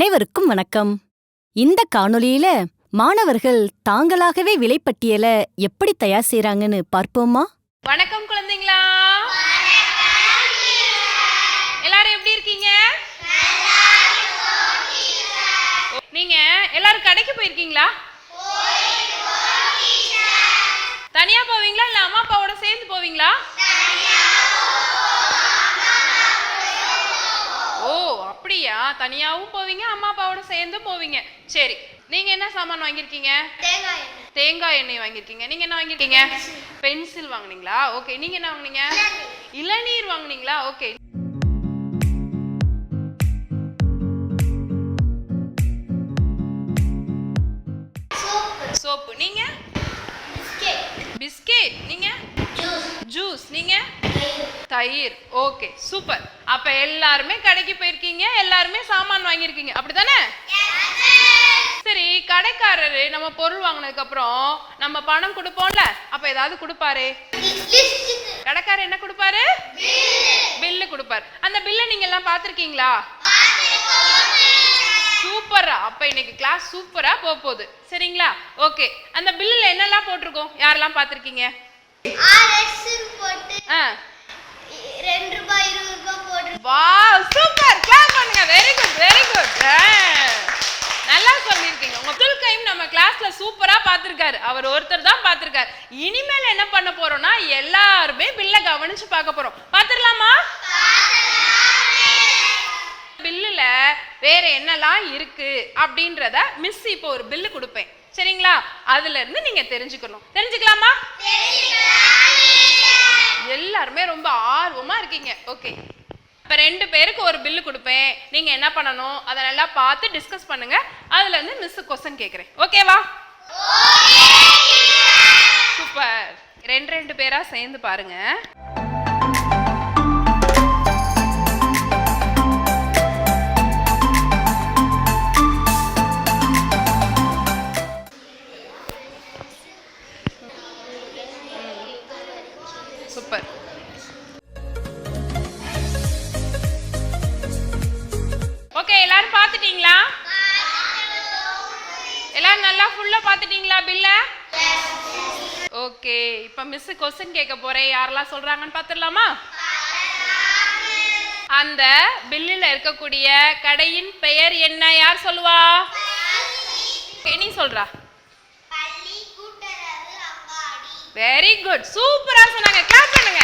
அனைவருக்கும் வணக்கம். இந்த காணொலியில மாணவர்கள் தாங்களாகவே விலைப்பட்டியல எப்படி தயார் செய்யறாங்கன்னு பார்ப்போமா? வணக்கம் குழந்தைங்களா. எல்லாரும் எப்படி இருக்கீங்க? நீங்க எல்லாரும் கடைக்கு போயிருக்கீங்களா? தனியா போவீங்களா இல்ல அம்மா அப்பாவோட சேர்ந்து போவீங்களா ஓ அப்படியா தனியாவும் போவீங்க அம்மா அப்பாவோட சேர்ந்தும் போவீங்க. சரி நீங்க என்ன சாமான் வாங்கியிருக்கீங்க? தேங்காய் தேங்காய் எண்ணெய் வாங்கியிருக்கீங்க. நீங்க என்ன வாங்கியிருக்கீங்க? பென்சில். வாங்குனீங்களா? ஓகே நீங்க என்ன வாங்குனீங்க? இளநீர் வாங்குனீங்களா? ஓகே. சோப்பு. சோப்பு. நீங்க? பிஸ்கெட். பிஸ்கெட். நீங்க? ஜூஸ் நீங்க? தயிர். ஓகே சூப்பர் அப்ப எல்லாருமே கடைக்கு போயிருக்கீங்க எல்லாருமே சாமான் வாங்கியிருக்கீங்க. அப்படிதானே சரி கடைக்காரரு நம்ம பொருள் வாங்கினதுக்கு அப்புறம் நம்ம பணம் கொடுப்போம்ல அப்ப ஏதாவது கொடுப்பாரு? கடைக்காரர் என்ன கொடுப்பாரு? பில்லு கொடுப்பாரு. அந்த பில்லை நீங்க எல்லாம் பாத்திருக்கீங்களா சூப்பரா அப்ப இன்னைக்கு கிளாஸ் சூப்பரா போக போகுது சரிங்களா? ஓகே அந்த பில்லுல என்னெல்லாம் போட்டிருக்கோம்? யாரெல்லாம் பாத்திருக்கீங்க வாவ் சூப்பர். கிளாப் பண்ணுங்க. வெரி குட் வெரி குட் நல்லா சொல்லியிருக்கீங்க. உங்க அப்துல் கைம் நம்ம கிளாஸ்ல சூப்பரா பார்த்திருக்காரு. அவர் ஒருத்தர் தான் பார்த்திருக்காரு. இனிமேல் என்ன பண்ண போறோம்னா எல்லாருமே பில்ல கவனிச்சு பார்க்க போறோம். பார்த்துடலாமா பில்லுல வேற என்னெல்லாம் இருக்கு அப்படின்றத மிஸ் இப்போ ஒரு பில்லு கொடுப்பேன். சரிங்களா? அதுல இருந்து நீங்க தெரிஞ்சுக்கணும். தெரிஞ்சுக்கலாமா எல்லாருமே ரொம்ப ஆர்வமா இருக்கீங்க ஓகே இப்போ ரெண்டு பேருக்கு ஒரு பில்லு கொடுப்பேன். நீங்க என்ன பண்ணணும்? அதை நல்லா பார்த்து டிஸ்கஸ் பண்ணுங்க. அதுல இருந்து மிஸ் கொஸ்டின் கேட்குறேன் ஓகேவா சூப்பர் ரெண்டு ரெண்டு பேரா சேர்ந்து பாருங்க. ஓகே இப்போ மிஸ் கொஸ்டின் கேட்க போறேன். யாரெல்லாம் சொல்றாங்கன்னு பார்த்துடலாமா? அந்த பில்லில் இருக்கக்கூடிய கடையின் பெயர் என்ன? யார் சொல்லுவா? நீ சொல்றா. வெரி குட் சூப்பரா சொன்னாங்க. கிளாப் பண்ணுங்க.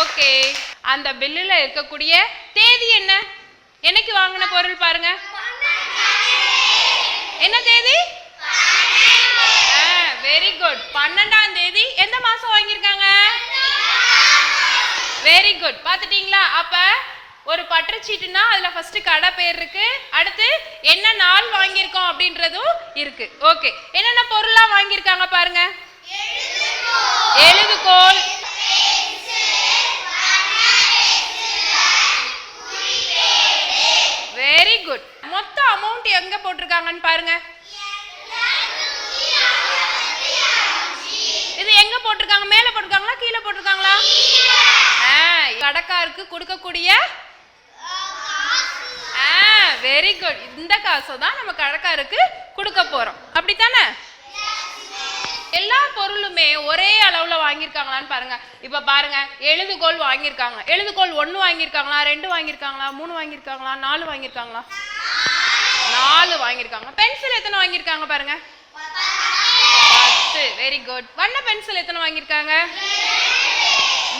ஓகே. அந்த பில்லுல இருக்கக்கூடிய தேதி என்ன? என்னைக்கு வாங்கின பொருள் பாருங்க. என்ன தேதி? வெரி குட் பன்னெண்டாம் தேதி எந்த மாசம் வாங்கியிருக்காங்க? வெரி குட் பார்த்துட்டீங்களா? அப்ப ஒரு பற்றுச்சீட்டுனா அதுல ஃபர்ஸ்ட் கடை பேர் இருக்கு. அடுத்து என்ன நாள் வாங்கியிருக்கோம் அப்படின்றதும் இருக்கு. ஓகே என்னென்ன பொருள்லாம் வாங்கியிருக்காங்க பாருங்க. எழுதுகோல் வெரி குட் மொத்த அமௌண்ட் எங்க போட்டிருக்காங்கன்னு பாருங்க. எங்க போட்டிருக்காங்க? மேல போட்டிருக்காங்களா? கீழே போட்டிருக்காங்களா? கடக்காருக்கு கடைக்காருக்கு கொடுக்கக்கூடிய வெரி குட் இந்த காசை தான் நம்ம கடைக்காருக்கு கொடுக்க போறோம். அப்படித்தானே? எல்லா பொருளுமே ஒரே அளவுல வாங்கியிருக்காங்களான்னு பாருங்க. இப்ப பாருங்க எழுதுகோள் வாங்கியிருக்காங்க. எழுதுகோள் ஒன்னு வாங்கியிருக்காங்களா? ரெண்டு வாங்கியிருக்காங்களா? மூணு வாங்கியிருக்காங்களா? நாலு வாங்கியிருக்காங்களா? நாலு வாங்கியிருக்காங்க. பென்சில் எத்தனை வாங்கியிருக்காங்க பாருங்க? பத்து வெரி குட் வண்ண பென்சில் எத்தனை வாங்கியிருக்காங்க?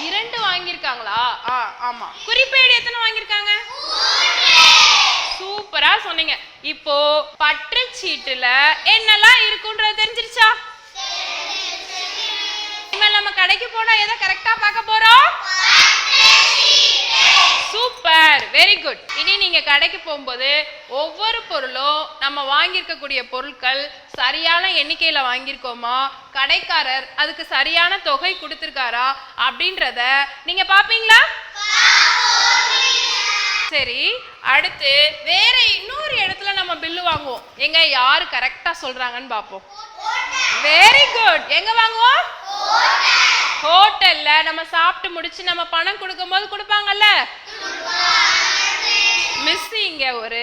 இரண்டு வாங்கியிருக்காங்களா? ஆ ஆமா. குறிப்பேடு எத்தனை வாங்கியிருக்காங்க? சூப்பரா சொன்னீங்க. இப்போ பற்றுச்சீட்டுல என்னெல்லாம் இருக்குன்றது தெரிஞ்சிருச்சா? இனிமேல் நம்ம கடைக்கு போனா எதை கரெக்டா பார்க்க போறோம்? சூப்பர். வெரி குட் இனி நீங்க கடைக்கு போகும்போது ஒவ்வொரு பொருளும் நம்ம வாங்கியிருக்கக்கூடிய பொருட்கள் சரியான எண்ணிக்கையில வாங்கியிருக்கோமா? கடைக்காரர் அதுக்கு சரியான தொகை கொடுத்துருக்காரா? அப்படின்றத நீங்க பாப்பீங்களா? சரி அடுத்து வேற இன்னொரு இடத்துல நம்ம பில்லு வாங்குவோம். எங்க யாரு கரெக்டா சொல்றாங்கன்னு பாப்போம். வெரி குட் எங்க வாங்குவோம்? ஹோட்டல்ல நம்ம சாப்பிட்டு முடிச்சு நம்ம பணம் கொடுக்கும்போது கொடுப்பாங்கல்ல? மிஸ் இங்க ஒரு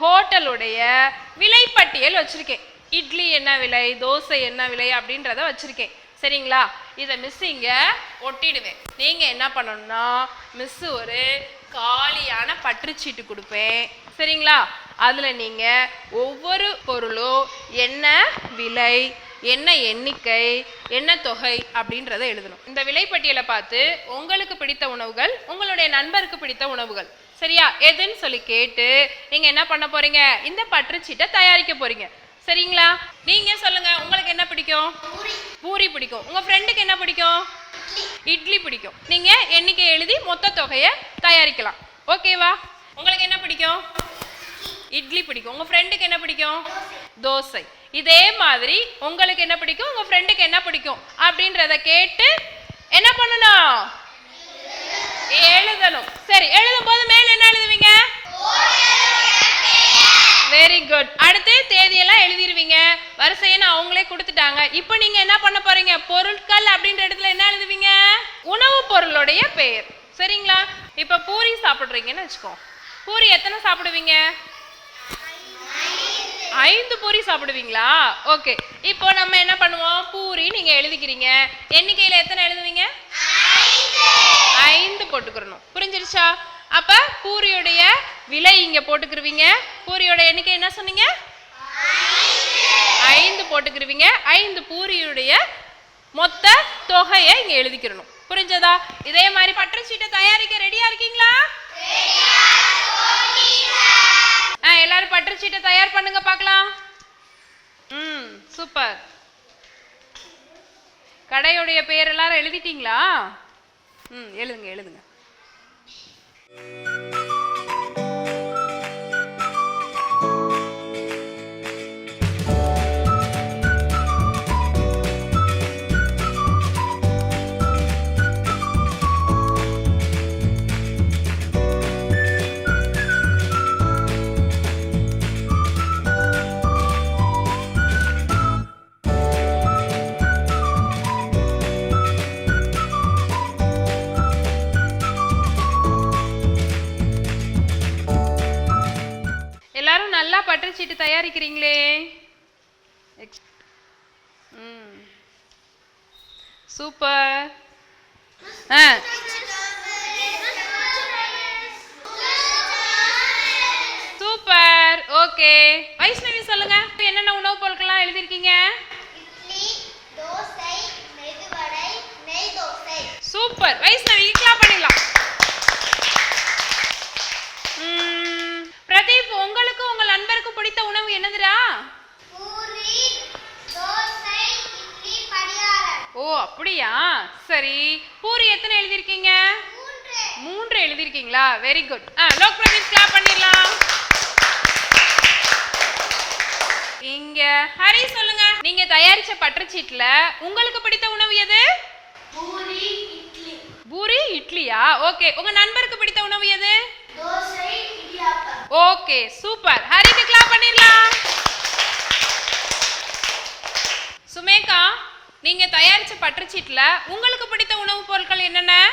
ஹோட்டலுடைய விலைப்பட்டியல் வச்சிருக்கேன். இட்லி என்ன விலை தோசை என்ன விலை அப்படின்றத வச்சிருக்கேன். சரிங்களா? இதை மிஸ் இங்க ஒட்டிடுவேன். நீங்க என்ன பண்ணணும்னா மிஸ் ஒரு காலியான பற்றுச்சீட்டு கொடுப்பேன். சரிங்களா? அதில் நீங்கள் ஒவ்வொரு பொருளும் என்ன விலை என்ன எண்ணிக்கை என்ன தொகை அப்படின்றத எழுதணும். இந்த விலைப்பட்டியலை பார்த்து உங்களுக்கு பிடித்த உணவுகள் உங்களுடைய நண்பருக்கு பிடித்த உணவுகள். சரியா? எதுன்னு சொல்லி கேட்டு நீங்க என்ன பண்ண போறீங்க? இந்த பற்றுச்சீட்டை தயாரிக்க போறீங்க. சரிங்களா? நீங்க சொல்லுங்க உங்களுக்கு என்ன பிடிக்கும்? பூரி. பிடிக்கும். உங்க ஃப்ரெண்டுக்கு என்ன பிடிக்கும்? இட்லி பிடிக்கும். நீங்க எண்ணிக்கை எழுதி மொத்த தொகையை தயாரிக்கலாம். ஓகேவா? உங்களுக்கு என்ன பிடிக்கும்? இட்லி பிடிக்கும். உங்கள் ஃப்ரெண்டுக்கு என்ன பிடிக்கும்? தோசை. இதே மாதிரி உங்களுக்கு என்ன பிடிக்கும்? உங்கள் ஃப்ரெண்டுக்கு என்ன பிடிக்கும்? அப்படின்றத கேட்டு என்ன பண்ணணும்? எழுதணும். சரி எழுதும் போது மேல என்ன எழுதுவீங்க? வெரி குட் அடுத்து தேதியெல்லாம் எழுதிருவீங்க. வரிசையை அவங்களே கொடுத்துட்டாங்க. இப்போ நீங்க என்ன பண்ண போறீங்க? பொருட்கள் அப்படின்ற இடத்துல என்ன எழுதுவீங்க? உணவு பொருளுடைய பெயர். சரிங்களா? இப்போ பூரி சாப்பிட்றீங்கன்னு வச்சுக்கோ. பூரி எத்தனை சாப்பிடுவீங்க? ஐந்து பூரி சாப்பிடுவீங்களா? ஓகே இப்போ நம்ம என்ன பண்ணுவோம்? பூரி நீங்க எழுதிக்கிறீங்க. எண்ணிக்கையில எத்தனை எழுதுவீங்க? ஐந்து. போட்டுக்கிறணும். புரிஞ்சிருச்சா? அப்ப பூரியுடைய விலை இங்க போட்டுக்கிருவீங்க. பூரியோட எண்ணிக்கை என்ன சொன்னீங்க? ஐந்து போட்டுக்கிருவீங்க. ஐந்து பூரியுடைய மொத்த தொகையை இங்க எழுதிக்கிறணும். புரிஞ்சதா? இதே மாதிரி பற்றுச்சீட்டை தயாரிக்க ரெடியா இருக்கீங்களா? ஆ எல்லாரும் பட்டர்ச்சீட்டை தயார் பண்ணுங்க பார்க்கலாம். ம் சூப்பர். கடையுடைய பேர் எல்லாரும் எழுதிட்டீங்களா? ம் எழுதுங்க எழுதுங்க. சூப்பர். ஆ. சூப்பர். ஓகே. வைஷ்ணவி சொல்லுங்க. என்னென்ன உணவுப் பொருட்கள்லாம் எழுதிருக்கீங்க சூப்பர். வைஷ்ணவி கிளாப் பண்ணிடலாம். பிரதீப் உங்களுக்கு உங்கள் நண்பருக்கு பிடித்த உணவு என்னதுடா பூரி தோசை இட்லி பணியாரம் ஓ அப்படியா? சரி. பூரி எத்தனை எழுதிருக்கீங்க மூன்று எழுதிருக்கீங்களா வெரி குட் ஆ லோக் பிரதீப் கிளாப் பண்ணிடலாம். இங்க ஹரி சொல்லுங்க. நீங்க தயாரிச்ச பற்றுச்சீட்டுல உங்களுக்கு பிடித்த உணவு எது? பூரி இட்லி. பூரி இட்லியா? ஓகே உங்க நண்பருக்கு பிடித்த உணவு எது? தோசை இடியாப்பம். ஓகே சூப்பர் ஹரிக்கு கிளாப் பண்ணிடலாம். சுமேகா நீங்க தயாரிச்ச பற்றுச்சீட்டுல உங்களுக்கு பிடித்த உணவுப் பொருட்கள் என்னென்ன?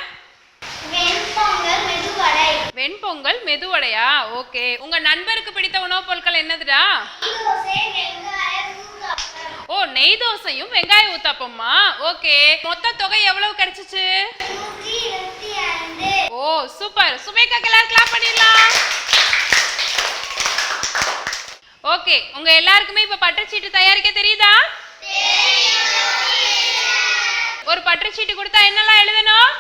வெண்பொங்கல் மெதுவடை. வெண்பொங்கல் மெதுவடையா? ஓகே. உங்க நண்பருக்கு பிடித்த உணவுப் பொருட்கள் என்னதுடா? ஓ நெய் தோசையும் வெங்காய ஊத்தாப்பம்மா? ஓகே. மொத்த தொகை எவ்வளவு கிடைச்சிச்சு? ஓ சூப்பர். சுமேகா எல்லாரும் கிளாப் பண்ணிடலாம். ஓகே. உங்க எல்லாருக்குமே இப்ப பற்றுச்சீட்டு தயாரிக்க தெரியுதா? ஒரு பற்றுச்சீட்டு கொடுத்தா என்னெல்லாம் எழுதணும்?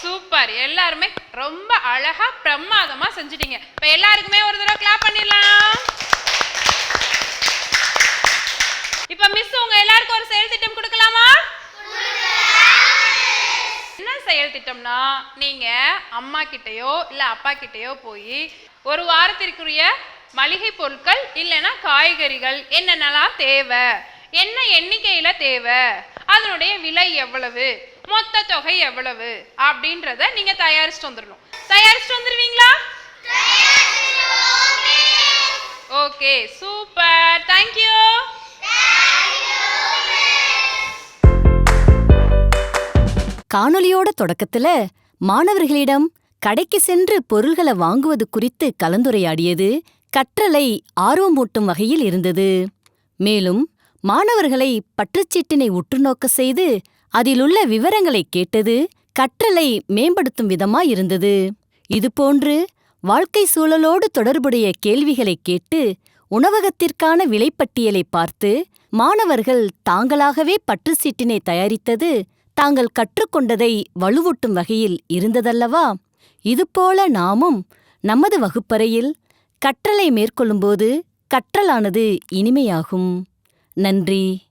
சூப்பர். எல்லாருமே ரொம்ப அழகா பிரமாதமா செஞ்சிட்டீங்க. இப்ப எல்லாருக்குமே ஒரு தடவை கிளாப் பண்ணிடலாம். இப்ப மிஸ் உங்க எல்லாருக்கும் ஒரு செயல் திட்டம் கொடுக்கலாமா? என்ன செயல் திட்டம்னா நீங்க அம்மா கிட்டயோ இல்ல அப்பா கிட்டயோ போய் ஒரு வாரத்திற்குரிய மளிகை பொருட்கள் இல்லைன்னா காய்கறிகள் என்னென்னலாம் தேவை? என்ன எண்ணிக்கையில் தேவை? அதனுடைய விலை எவ்வளவு? மொத்த தொகை எவ்வளவு? அப்படின்றத நீங்க தயாரிச்சுட்டு வந்துடணும் தயாரிச்சுட்டு வந்துருவீங்களா? Okay super. தேங்க்யூ காணொளியோட தொடக்கத்துல மாணவர்களிடம் கடைக்கு சென்று பொருள்களை வாங்குவது குறித்து கலந்துரையாடியது கற்றலை ஆர்வமூட்டும் வகையில் இருந்தது. மேலும் மாணவர்களை பற்றுச்சீட்டினை உற்றுநோக்க செய்து அதிலுள்ள விவரங்களை கேட்டது கற்றலை மேம்படுத்தும் விதமாயிருந்தது இதுபோன்று வாழ்க்கை சூழலோடு தொடர்புடைய கேள்விகளைக் கேட்டு உணவகத்திற்கான விலைப்பட்டியலை பார்த்து மாணவர்கள் தாங்களாகவே பற்றுச்சீட்டினை தயாரித்தது தாங்கள் கற்றுக்கொண்டதை வலுவூட்டும் வகையில் இருந்ததல்லவா? இதுபோல நாமும் நமது வகுப்பறையில் கற்றலை மேற்கொள்ளும்போது கற்றலானது இனிமையாகும். நன்றி.